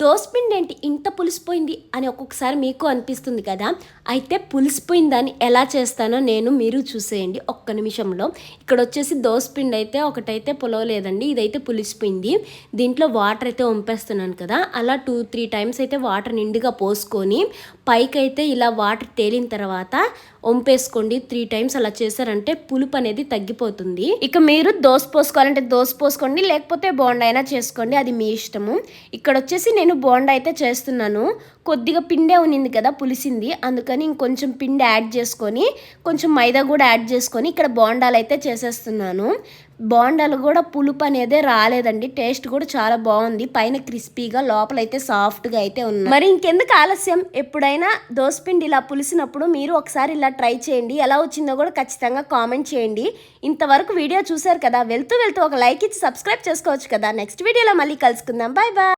దోసపిండి ఏంటి ఇంత పులిసిపోయింది అని ఒక్కొక్కసారి మీకు అనిపిస్తుంది కదా? అయితే పులిసిపోయిందని ఎలా చేస్తానో నేను మీరు చూసేయండి ఒక్క నిమిషంలో. ఇక్కడ వచ్చేసి దోసపిండి అయితే ఒకటైతే పులవలేదండి ఇదైతే పులిసిపోయింది. దీంట్లో వాటర్ అయితే వంపేస్తున్నాను కదా అలా టూ త్రీ టైమ్స్ అయితే వాటర్ నిండుగా పోసుకొని పైకి అయితే ఇలా వాటర్ తేలిన తర్వాత వంపేసుకోండి. త్రీ టైమ్స్ అలా చేశారంటే పులుపు అనేది తగ్గిపోతుంది. ఇక మీరు దోశ పోసుకోవాలంటే దోశ పోసుకోండి లేకపోతే బోండా అయినా చేసుకోండి అది మీ ఇష్టము. ఇక్కడ వచ్చేసి నేను బోండా అయితే చేస్తున్నాను. కొద్దిగా పిండే ఉన్నింది కదా పులిసింది. అందుకని ఇంకొంచెం పిండి యాడ్ చేసుకొని కొంచెం మైదా కూడా యాడ్ చేసుకొని ఇక్కడ బోండాలు అయితే చేసేస్తున్నాను. బోండాలు కూడా పులుపు అనేది రాలేదండి. టేస్ట్ కూడా చాలా బాగుంది. పైన క్రిస్పీగా లోపల అయితే సాఫ్ట్గా అయితే ఉంది. మరి ఇంకెందుకు ఆలస్యం? ఎప్పుడైనా దోసపిండి ఇలా పులిసినప్పుడు మీరు ఒకసారి ఇలా ట్రై చేయండి. ఎలా వచ్చిందో కూడా ఖచ్చితంగా కామెంట్ చేయండి. ఇంతవరకు వీడియో చూశారు కదా? వెళ్తూ వెళ్తూ ఒక లైక్ ఇచ్చి సబ్స్క్రైబ్ చేసుకోవచ్చు కదా? నెక్స్ట్ వీడియోలో మళ్ళీ కలుసుకుందాం. Bye bye